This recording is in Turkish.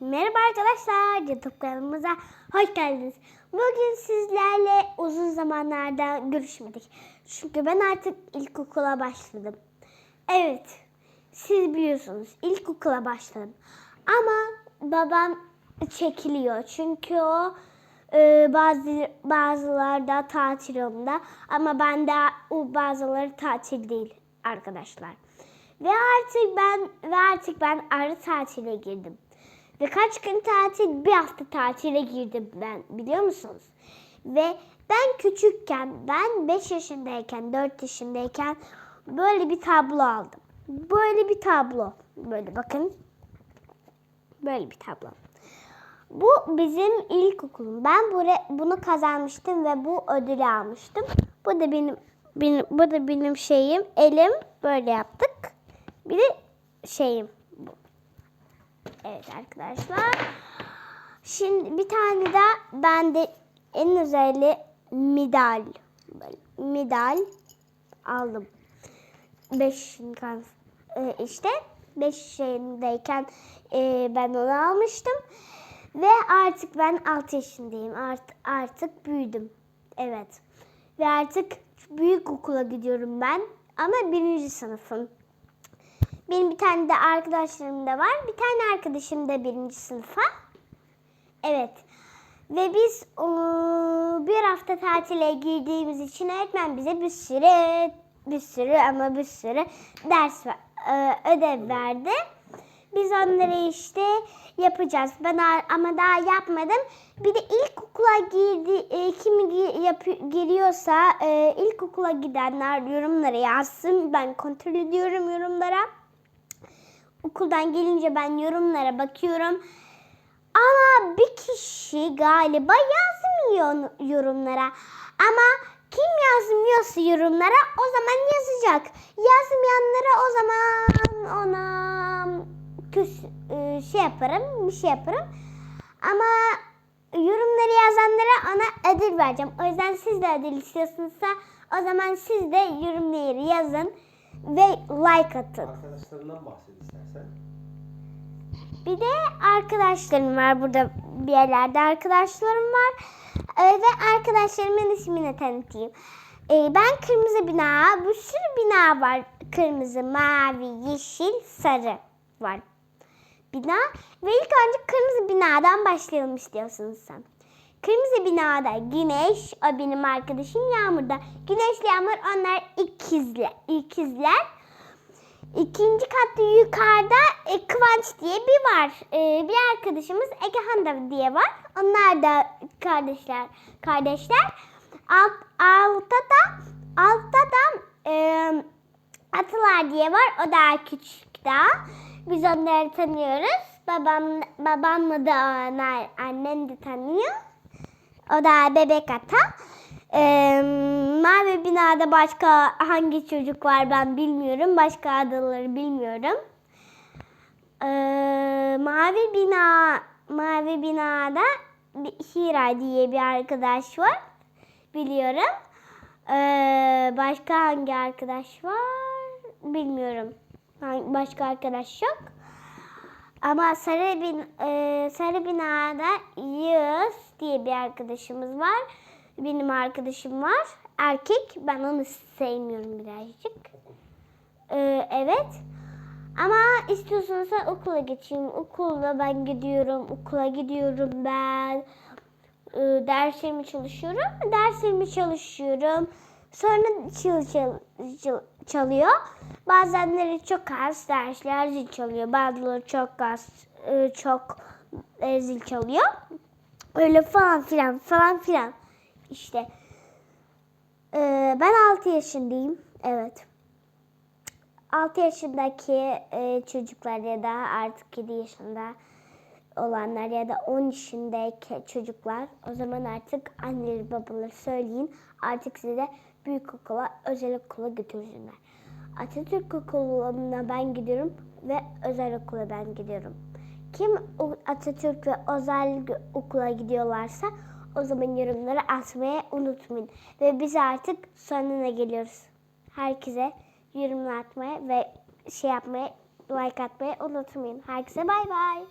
Merhaba arkadaşlar, YouTube kanalımıza hoş geldiniz. Bugün sizlerle uzun zamanlarda görüşmedik. Çünkü ben artık ilkokula başladım. Evet, siz biliyorsunuz ilkokula başladım. Ama babam çekiliyor. Çünkü o e, bazı bazılarda tatil yolunda ama ben de o bazıları tatil değil arkadaşlar. Ve artık ben ve artık ben arı tatile girdim. Ve kaç gün tatil? Bir hafta tatile girdim ben biliyor musunuz? Ve ben küçükken, ben 5 yaşındayken, 4 yaşındayken böyle bir tablo aldım. Böyle bir tablo. Böyle bakın. Böyle bir tablo. Bu bizim ilkokulum. Ben buraya, bunu kazanmıştım ve bu ödülü almıştım. Bu da benim, benim bu da benim şeyim. Elim böyle yaptık. Bir de şeyim. Evet arkadaşlar. Şimdi bir tane de ben de en özelli medal. Böyle medal aldım. 5 işte 5 yaşındayken e, ben onu almıştım. Ve artık ben 6 yaşındayım. Art, artık büyüdüm. Evet. Ve artık büyük okula gidiyorum ben. Ama birinci sınıfım. Benim bir tane de arkadaşlarım da var. Bir tane arkadaşım da birinci sınıfa. Evet. Ve biz bir hafta tatile girdiğimiz için öğretmen bize bir sürü bir sürü ama bir sürü ders ıı, ödev verdi. Biz onları işte yapacağız. Ben ama daha yapmadım. Bir de ilkokula girdi e, kim giriyorsa e, ilkokula gidenler yorumlara yazsın. Ben kontrol ediyorum yorumlara. Okuldan gelince ben yorumlara bakıyorum. Ama bir kişi galiba yazmıyor yorumlara. Ama kim yazmıyorsa yorumlara o zaman yazacak. Yazmayanlara o zaman ona küs, e, şey yaparım, bir şey yaparım. Ama yorumları yazanlara ona ödül vereceğim. O yüzden siz de ödül istiyorsunuzsa o zaman siz de yorumları yazın ve like atın. Arkadaşlarından bahset istersen. Bir de arkadaşlarım var burada bir yerlerde arkadaşlarım var. Ee, ve arkadaşlarımın ismini tanıtayım. Ee, ben kırmızı bina, bir sürü bina var. Kırmızı, mavi, yeşil, sarı var. Bina ve ilk önce kırmızı binadan başlayalım istiyorsunuz sen. Kırmızı binada Güneş, o benim arkadaşım Yağmur'da. Güneşle Yağmur onlar ikizler. ikizler. İkinci katta yukarıda e, Kıvanç diye bir var. E, bir arkadaşımız Egehan da diye var. Onlar da kardeşler. Kardeşler. Alt, altta da altta da e, Atılar diye var. O daha küçük daha. Biz onları tanıyoruz. Babam babamla da onlar, annem de tanıyor. O da bebek ata. Ee, mavi binada başka hangi çocuk var ben bilmiyorum. Başka adaları bilmiyorum. Ee, mavi bina mavi binada Hira diye bir arkadaş var. Biliyorum. Ee, başka hangi arkadaş var? Bilmiyorum. Başka arkadaş yok. Ama sarı bin e, sarı binada Yağız diye bir arkadaşımız var. Benim arkadaşım var. Erkek. Ben onu sevmiyorum birazcık. Ee, evet. Ama istiyorsanız okula geçeyim. Okulda ben gidiyorum. Okula gidiyorum ben. Ee, derslerimi çalışıyorum. Derslerimi çalışıyorum. Sonra çıl çıl, çıl- çalıyor. Bazenleri çok az dersler zil çalıyor. Bazıları çok az e, çok e, zil çalıyor. Öyle falan filan falan filan. İşte. Ee, ben 6 yaşındayım. Evet. 6 yaşındaki e, çocuklar ya da artık 7 yaşında olanlar ya da 10 yaşındaki çocuklar o zaman artık anneleri babaları söyleyin artık size büyük okula özel okula götürsünler. Atatürk okuluna ben gidiyorum ve özel okula ben gidiyorum. Kim Atatürk ve özel okula gidiyorlarsa o zaman yorumları atmayı unutmayın. Ve biz artık sonuna geliyoruz. Herkese yorum atmayı ve şey yapmayı, like atmayı unutmayın. Herkese bay bay.